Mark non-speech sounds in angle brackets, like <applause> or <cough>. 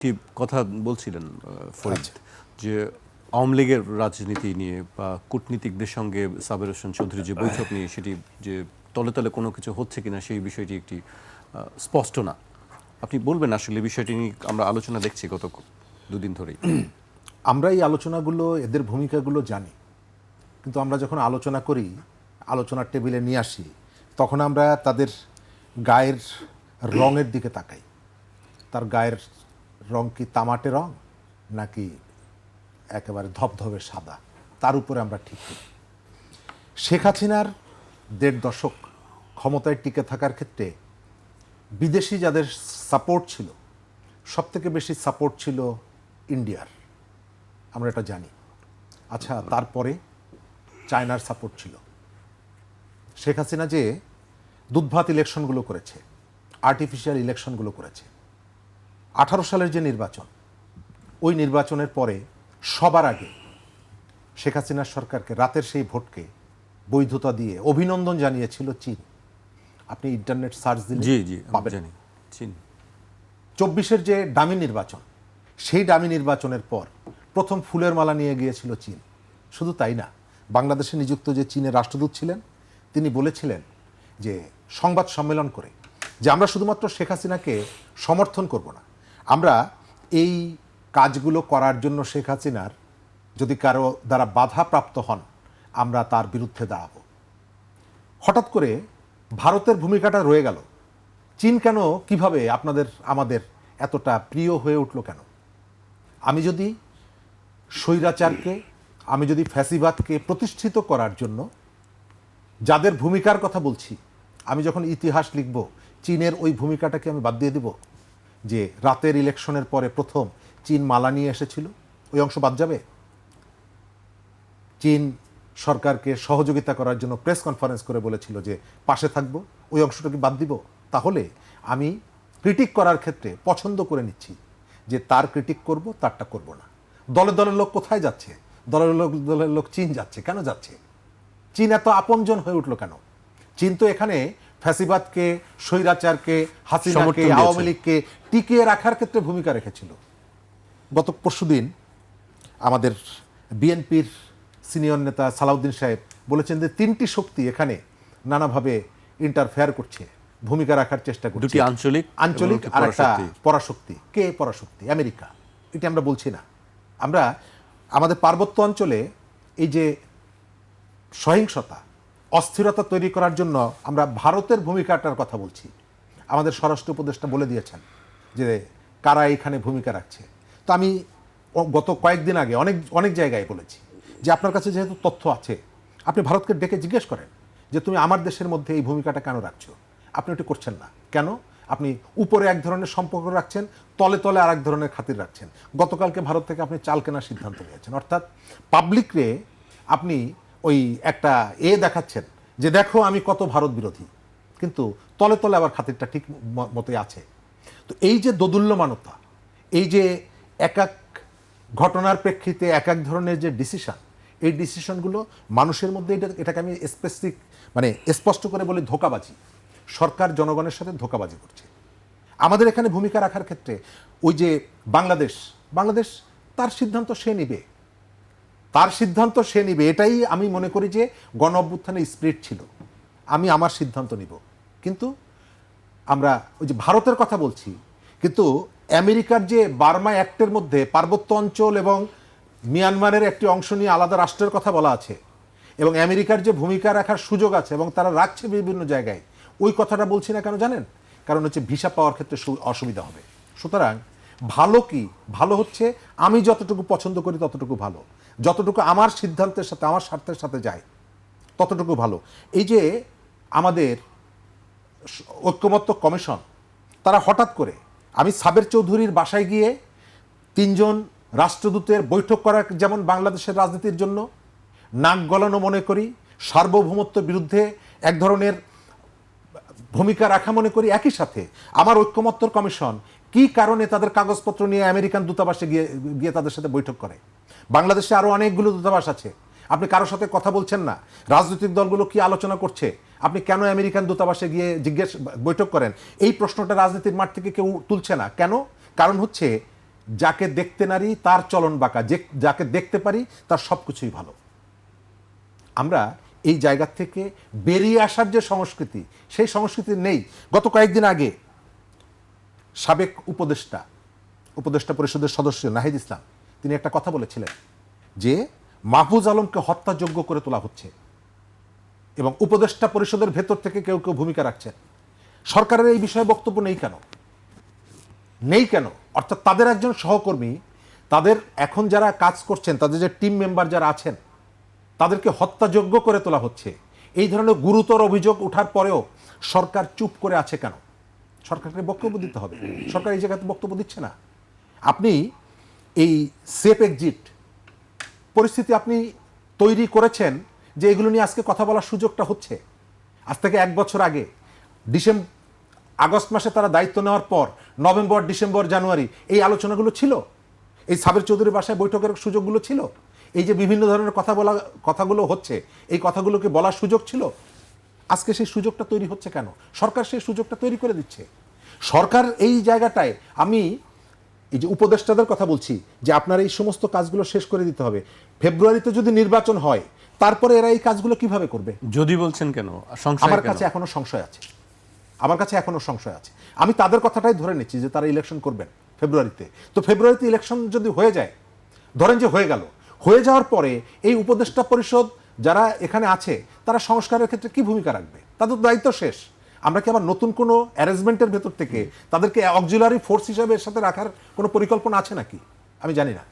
একটি কথা বলছিলেন ফরিদ যে আওয়ামী লীগের রাজনীতি নিয়ে বা কূটনীতিকদের সঙ্গে সাবের হোসেন চৌধুরী যে বৈঠক নিয়ে সেটি যে তলে তলে কোনো কিছু হচ্ছে কিনা সেই বিষয়টি একটি স্পষ্ট না। আপনি বলবেন আসলে বিষয়টি নিয়ে আমরা আলোচনা দেখছি গত দুদিন ধরেই। <clears throat> আমরা এই আলোচনাগুলো এদের ভূমিকাগুলো জানি। কিন্তু আমরা যখন আলোচনা করি আলোচনার টেবিলে নিয়ে আসি তখন আমরা তাদের গায়ের রঙের দিকে তাকাই। তার গায়ের রং কি তামাটে রং? নাকি একেবারে ধবধবে সাদা? তার উপরে আমরা ঠিক করি। শেখ হাসিনার দেড় দশক ক্ষমতায় টিকে থাকার ক্ষেত্রে বিদেশি যাদের সাপোর্ট ছিল, সবথেকে বেশি সাপোর্ট ছিল ইন্ডিয়ার। আমরা এটা জানি। আচ্ছা তারপরে চায়নার সাপোর্ট ছিল। শেখ হাসিনা যে দুধভাত ইলেকশনগুলো করেছে আর্টিফিশিয়াল ইলেকশনগুলো করেছে আঠারো সালের যে নির্বাচন ওই নির্বাচনের পরে সবার আগে শেখ হাসিনার সরকারকে রাতের সেই ভোটকে বৈধতা দিয়ে অভিনন্দন জানিয়েছিল চীন। আপনি ইন্টারনেট সার্চ দিলে জি জি আমি পাবেন। চিন। চব্বিশের যে ডামি নির্বাচন সেই ডামি নির্বাচনের পর প্রথম ফুলের মালা নিয়ে গিয়েছিল চীন। শুধু তাই না বাংলাদেশে নিযুক্ত যে চীনের রাষ্ট্রদূত ছিলেন তিনি বলেছিলেন যে সংবাদ সম্মেলন করে যে আমরা শুধুমাত্র শেখ হাসিনাকে সমর্থন করব না আমরা এই কাজগুলো করার জন্য শেখ হাসিনার যদি কারও দ্বারা বাধাপ্রাপ্ত হন, আমরা তার বিরুদ্ধে দাঁড়াবো। হঠাৎ করে ভারতের ভূমিকাটা রয়ে গেল। চীন কেন, কীভাবে আপনাদের, আমাদের এতটা প্রিয় হয়ে উঠল কেন? আমি যদি স্বৈরাচারকে, আমি যদি ফ্যাসিবাদকে প্রতিষ্ঠিত করার জন্য যাদের ভূমিকার কথা বলছি, আমি যখন ইতিহাস লিখব, চীনের ওই ভূমিকাটাকে আমি বাদ দিয়ে দেব? যে রাতের ইলেকশনের পরে প্রথম চীন মালা নিয়ে এসেছিল, ওই অংশ বাদ যাবে? চীন সরকারকে সহযোগিতা করার জন্য প্রেস কনফারেন্স করে বলেছিল যে পাশে থাকব, ওই অংশটাকে বাদ দিব। তাহলে আমি ক্রিটিক করার ক্ষেত্রে পছন্দ করে নিচ্ছি যে তার ক্রিটিক করব, তারটা করব না। দলে দলের লোক কোথায় যাচ্ছে? দলের লোক দলের লোক চীন যাচ্ছে। কেন যাচ্ছে? চীন এত আপনজন হয়ে উঠল কেন? চীন তো এখানে ফ্যাসিবাদকে স্বৈরাচারকে হাসিনাকে আওয়ামী লীগকে টিকিয়ে রাখার ক্ষেত্রে ভূমিকা রেখেছিল। গত পরশুদিন আমাদের বিএনপির সিনিয়র নেতা সালাউদ্দিন সাহেব বলেছেন যে তিনটি শক্তি এখানে নানাভাবে ইন্টারফেয়ার করছে ভূমিকা রাখার চেষ্টা করছে। দুটি আঞ্চলিক আঞ্চলিক আর একটা। পরাশক্তি। কে পরাশক্তি? আমেরিকা। এটি আমরা বলছি না। আমরা আমাদের পার্বত্য অঞ্চলে এই যে সহিংসতা অস্থিরতা তৈরি করার জন্য আমরা ভারতের ভূমিকাটার কথা বলছি। আমাদের স্বরাষ্ট্র উপদেষ্টা বলে দিয়েছেন যে, কারা এখানে ভূমিকা রাখছে। তো আমি গত কয়েকদিন আগে অনেক অনেক জায়গায় বলেছি যে, আপনার কাছে যেহেতু তথ্য আছে, আপনি ভারতকে ডেকে জিজ্ঞেস করেন যে, তুমি আমার দেশের মধ্যে এই ভূমিকাটা কেন রাখছো? আপনি ওটি করছেন না। কেন? আপনি উপরে এক ধরনের সম্পর্ক রাখছেন, তলে তলে আর এক ধরনের খাতির রাখছেন। গতকালকে ভারত থেকে আপনি চাল কেনার সিদ্ধান্ত নিয়েছেন। অর্থাৎ পাবলিকরে আপনি ওই একটা এ দেখাচ্ছেন যে দেখো আমি কত ভারত বিরোধী। কিন্তু তলে তলে আবার খাতিরটা ঠিক মতোই আছে। তো এই যে দোদুল্যমানতা, এই যে এক এক ঘটনার প্রেক্ষিতে এক এক ধরনের যে ডিসিশন এই ডিসিশনগুলো মানুষের মধ্যে এটা, এটাকে আমি স্পেসিফিক মানে স্পষ্ট করে বলি ধোকাবাজি। সরকার জনগণের সাথে ধোকাবাজি করছে। আমাদের এখানে ভূমিকা রাখার ক্ষেত্রে ওই যে বাংলাদেশ বাংলাদেশ তার সিদ্ধান্ত সে নিবে। তার সিদ্ধান্ত সে নিবে। এটাই আমি মনে করি যে গণ অভ্যুত্থানের স্পিরিট ছিল। আমি আমার সিদ্ধান্ত নিব। কিন্তু আমরা ওই যে ভারতের কথা বলছি, কিন্তু আমেরিকার যে বার্মা অ্যাক্টের মধ্যে পার্বত্য অঞ্চল এবং মিয়ানমারের একটি অংশ নিয়ে আলাদা রাষ্ট্রের কথা বলা আছে এবং আমেরিকার যে ভূমিকা রাখার সুযোগ আছে এবং তারা রাখছে বিভিন্ন জায়গায়, ওই কথাটা বলছি না কেন জানেন? কারণ হচ্ছে ভিসা পাওয়ার ক্ষেত্রে অসুবিধা হবে। সুতরাং ভালো কি? ভালো হচ্ছে, আমি যতটুকু পছন্দ করি ততটুকু ভালো। যতটুকু আমার সিদ্ধান্তের সাথে, আমার স্বার্থের সাথে যায়, ততটুকু ভালো। এই যে আমাদের ঐক্যমত্য কমিশন, তারা হঠাৎ করে, আমি সাবের চৌধুরীর বাসায় গিয়ে তিনজন রাষ্ট্রদূতের বৈঠক করা যেমন বাংলাদেশের রাজনীতির জন্য নাক গলানো মনে করি সার্বভৌমত্বের বিরুদ্ধে এক ধরনের ভূমিকা রাখা মনে করি, একই সাথে আমার ঐক্যমত্য কমিশন কি কারণে তাদের কাগজপত্র নিয়ে আমেরিকান দূতাবাসে গিয়ে গিয়ে তাদের সাথে বৈঠক করে? বাংলাদেশে আরও অনেকগুলো দূতাবাস আছে। আপনি কারোর সাথে কথা বলছেন না। রাজনৈতিক দলগুলো কি আলোচনা করছে? আপনি কেন আমেরিকান দূতাবাসে গিয়ে জিজ্ঞেস, বৈঠক করেন? এই প্রশ্নটা রাজনীতির মাঠ থেকে কেউ তুলছে না। কেন? কারণ হচ্ছে, যাকে দেখতে নারী, তার চলন বাঁকা। যে, যাকে দেখতে পারি, তার সব কিছুই ভালো। আমরা এই জায়গা থেকে বেরিয়ে আসার যে সংস্কৃতি, সেই সংস্কৃতি নেই। গত কয়েকদিন আগে সাবেক উপদেষ্টা উপদেষ্টা পরিষদের সদস্য নাহিদ ইসলাম, তিনি একটা কথা বলেছিলেন যে মাহফুজ আলমকে হত্যাযোগ্য করে তোলা হচ্ছে এবং উপদেষ্টা পরিষদের ভেতর থেকে কেউ কেউ ভূমিকা রাখছেন। সরকারের এই বিষয়ে বক্তব্য নেই কেন? নেই কেন? অর্থাৎ তাদের একজন সহকর্মী, তাদের এখন যারা কাজ করছেন, তাদের যে টিম মেম্বার যারা আছেন, তাদেরকে হত্যাযোগ্য করে তোলা হচ্ছে। এই ধরনের গুরুতর অভিযোগ ওঠার পরেও সরকার চুপ করে আছে কেন? সরকারকে বক্তব্য দিতে হবে। সরকার এই জায়গাতে বক্তব্য দিচ্ছে না। আপনি এই সেফ এক্সিট পরিস্থিতি আপনি তৈরি করেছেন যে এগুলো নিয়ে আজকে কথা বলার সুযোগটা হচ্ছে। আজ থেকে এক বছর আগে ডিসেম্বর আগস্ট মাসে তারা দায়িত্ব নেওয়ার পর, নভেম্বর, ডিসেম্বর, জানুয়ারি এই আলোচনাগুলো ছিল। এই সাবের চৌধুরীর বাসায় বৈঠকের সুযোগগুলো ছিল। এই যে বিভিন্ন ধরনের কথা বলা, কথাগুলো হচ্ছে, এই কথাগুলোকে বলার সুযোগ ছিল। আজকে সেই সুযোগটা তৈরি হচ্ছে কেন? সরকার সেই সুযোগটা তৈরি করে দিচ্ছে। সরকার এই জায়গাটায় আমি এই যে উপদেষ্টাদের কথা বলছি যে আপনার এই সমস্ত কাজগুলো শেষ করে দিতে হবে। ফেব্রুয়ারিতে যদি নির্বাচন হয় তারপরে এরা এই কাজগুলো কীভাবে করবে? যদি বলছেন কেন? আমার কাছে এখনও সংশয় আছে। আমার কাছে এখনও সংশয় আছে। আমি তাদের কথাটাই ধরে নিচ্ছি যে তারা ইলেকশন করবেন ফেব্রুয়ারিতে। তো ফেব্রুয়ারিতে ইলেকশন যদি হয়ে যায় ধরেন যে হয়ে গেল হয়ে যাওয়ার পরে এই উপদেষ্টা পরিষদ যারা এখানে আছে, তারা সংস্কারের ক্ষেত্রে কি ভূমিকা রাখবে? তাদের দায়িত্ব শেষ। আমরা কি আবার নতুন কোনো অ্যারেঞ্জমেন্টের ভেতর থেকে তাদেরকে অক্সিলারি ফোর্স হিসাবে এর সাথে রাখার কোনো পরিকল্পনা আছে নাকি? আমি জানি না।